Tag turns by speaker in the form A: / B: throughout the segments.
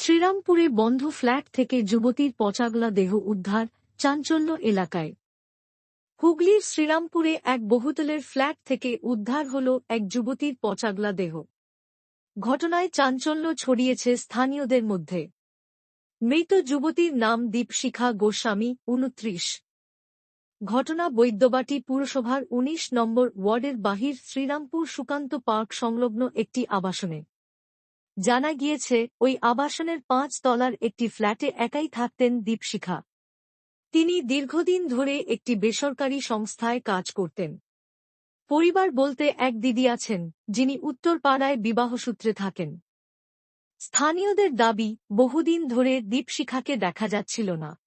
A: শ্রীরামপুরে বন্ধ ফ্ল্যাট থেকে যুবতীর পচাগলা দেহ উদ্ধার চাঞ্চল্য এলাকায়। হুগলির শ্রীরামপুরে এক বহুতলের ফ্ল্যাট থেকে উদ্ধার হল এক যুবতীর পচাগলা দেহ। ঘটনায় চাঞ্চল্য ছড়িয়েছে স্থানীয়দের মধ্যে। মৃত যুবতীর নাম দীপশিখা গোস্বামী, উনত্রিশ। ঘটনা বৈদ্যবাটি পুরসভার ১৯ নম্বর ওয়ার্ডের বাহির শ্রীরামপুর সুকান্ত পার্ক সংলগ্ন একটি আবাসনে। জানা গিয়েছে, ওই আবাসনের পাঁচ তলার একটি ফ্ল্যাটে একাই থাকতেন দীপশিখা। তিনি দীর্ঘদিন ধরে একটি বেসরকারি সংস্থায় কাজ করতেন। পরিবার বলতে এক দিদি আছেন, যিনি উত্তরপাড়ায় বিবাহসূত্রে থাকেন। স্থানীয়দের দাবি, বহুদিন ধরে দীপশিখাকে দেখা যাচ্ছিল না।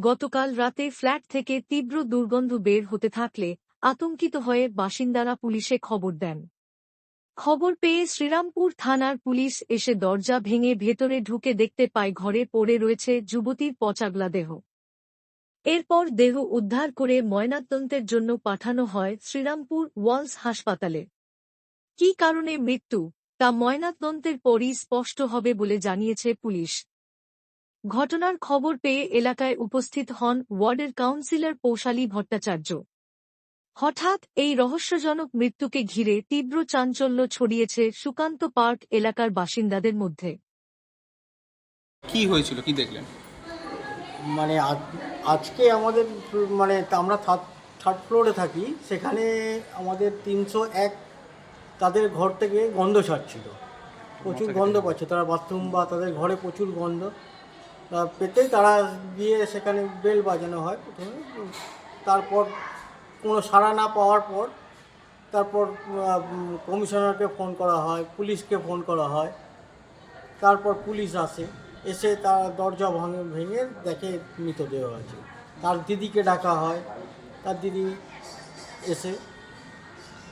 A: গতকাল রাতে ফ্ল্যাট থেকে তীব্র দুর্গন্ধ বের হতে থাকলে আতঙ্কিত হয়ে বাসিন্দারা পুলিশে খবর দেন। খবর পেয়ে শ্রীরামপুর থানার পুলিশ এসে দরজা ভেঙে ভেতরে ঢুকে দেখতে পায় ঘরে পড়ে রয়েছে যুবতীর পচাগলা দেহ। এরপর দেহ উদ্ধার করে ময়নাতদন্তের জন্য পাঠানো হয় শ্রীরামপুর ওয়ালস হাসপাতালে। কি কারণে মৃত্যু? তা ময়নাতদন্তের পরই স্পষ্ট হবে বলে জানিয়েছে পুলিশ। ঘটনার খবর পেয়ে এলাকায় উপস্থিত হন ওয়ার্ডের কাউন্সিলর পৌশালী ভট্টাচার্য। হঠাৎ এই রহস্যজনক মৃত্যুকে ঘিরে তীব্র চাঞ্চল্য ছড়িয়েছে সুকান্ত পার্ক এলাকার বাসিন্দাদের মধ্যে।
B: কি হয়েছিল? কি দেখলেন?
C: মানে আজ- আজকে আমাদের মানে আমরা থার্ড থার্ড ফ্লোরে থাকি সেখানে আমাদের তিনশো এক তাদের ঘর থেকে গন্ধ ছাড়ছিল। প্রচুর গন্ধ পাচ্ছে তারা বাথরুম বা তাদের ঘরে প্রচুর গন্ধ। তা পেতে তারা গিয়ে সেখানে বেল বাজানো হয় প্রথমে। তারপর কোনো সাড়া না পাওয়ার পর তারপর কমিশনারকে ফোন করা হয় পুলিশকে ফোন করা হয় তারপর পুলিশ আসে এসে তার দরজা ভাঙে ভেঙে দেখে মৃতদেহ আছে। তার দিদিকে ডাকা হয় তার দিদি এসে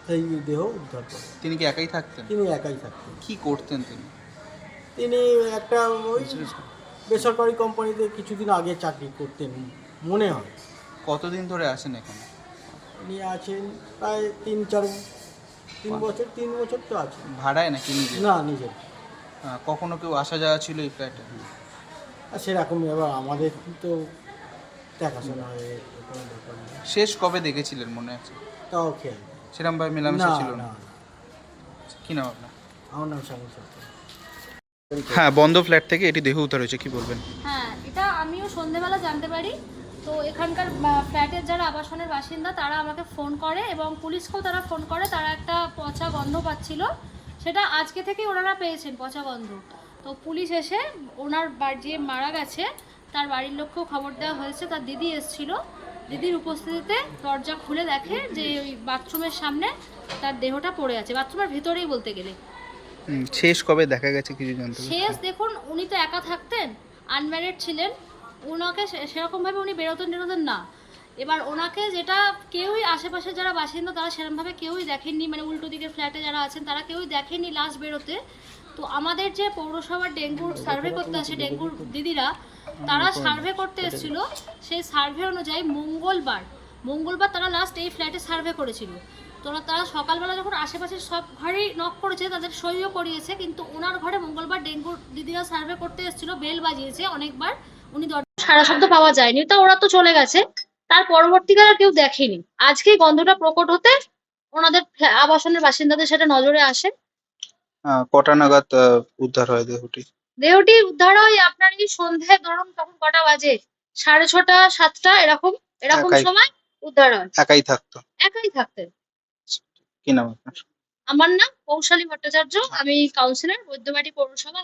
C: সেই দেহ উদ্ধার করে।
B: তিনি কি একাই থাকতেন?
C: তিনি একাই থাকতেন।
B: কি করতেন তিনি?
C: তিনি একটা ওই বেসরকারি কোম্পানিতে কিছুদিন আগে চাকরি করতেন মনে হয়।
B: কতদিন ধরে আসেন এখানে?
C: উনি আছেন প্রায় তিন চার তিন বছর তিন বছর তো আছে।
B: ভাড়ায় নাকি নিজে?
C: না নিজের।
B: আহ, কখনো কেউ আসা যাওয়া ছিল এই ফ্ল্যাটে
C: আর সেরকমই এবার আমাদের তো দেখাশোনা হয়ে কোনো ব্যাপার।
B: শেষ কবে দেখেছিলেন মনে আছে?
C: তাও খেয়াল নেই।
B: সেরকম ভাবে মেলামেশা ছিল
C: না?
B: না কি নাম আপনার?
C: আমার নাম শ্যামল সরকার।
B: হ্যাঁ বন্ধ ফ্ল্যাট থেকে এটি দেহ উদ্ধার হয়েছে কি বলবেন?
D: হ্যাঁ এটা আমিও সন্ধেবেলা জানতে পারি। তো এখানকার ফ্ল্যাটের যারা আবাসনের বাসিন্দা তারা আমাকে ফোন করে এবং পুলিশকেও তারা ফোন করে। তারা একটা পচা গন্ধ পাচ্ছিল। সেটা আজকে থেকেই ওনারা পেয়েছেন পচা গন্ধ। তো পুলিশ এসে ওনার বাড়ি যে মারা গেছে তার বাড়ির লোককেও খবর দেওয়া হয়েছে। তার দিদি এসেছিল। দিদির উপস্থিতিতে দরজা খুলে দেখে যে ওই বাথরুমের সামনে তার দেহটা পড়ে আছে। বাথরুমের ভেতরেই বলতে গেলে।
B: শেষ কবে দেখা গেছে কিছু জানতে
D: শেষ দেখুন উনি তো একা থাকতেন আনম্যারিড ছিলেন। ওনাকে সেরকমভাবে উনি বেরোতেন বেরোতেন না। এবার ওনাকে যেটা কেউই আশেপাশে যারা বাসিন্দা তারা সেরকমভাবে কেউই দেখেননি। মানে উল্টো দিকের ফ্ল্যাটে যারা আছেন তারা কেউই দেখেননি লাশ বেরোতে। তো আমাদের যে পৌরসভার ডেঙ্গুর সার্ভে করতে আসে ডেঙ্গুর দিদিরা তারা সার্ভে করতে এসেছিল। সেই সার্ভে অনুযায়ী মঙ্গলবার মঙ্গলবার তারা লাস্ট এই ফ্ল্যাটে সার্ভে করেছিল। তো তারা সকালবেলা যখন আশেপাশের সব ঘরেই নক করেছে তাদের সইও করিয়েছে কিন্তু ওনার ঘরে মঙ্গলবার ডেঙ্গুর দিদিরা সার্ভে করতে এসেছিল বেল বাজিয়েছে অনেকবার। উনি সারা শব্দ পাওয়া যায়নি তা ওরা তো চলে গেছে। তার পরবর্তীকালে কেউ দেখেনি। আজকে গন্ধটা প্রকট হতে ওনাদের আবাসনের বাসিন্দাদের সেটা নজরে আসে।
B: কটা নাগাদ উদ্ধার হয় দেহটি?
D: দেহটি উদ্ধার হয় আপনার এই সন্ধে ধরুন তখন কটা বাজে? সাড়ে ছটা সাতটা এরকম এরকম সময় উদ্ধার হয়।
B: একাই থাকতো?
D: একাই থাকতেন।
B: কি নাম আপনার?
D: আমার নাম কৌশালী ভট্টাচার্য আমি কাউন্সিলর বৈদ্যবাটি পৌরসভা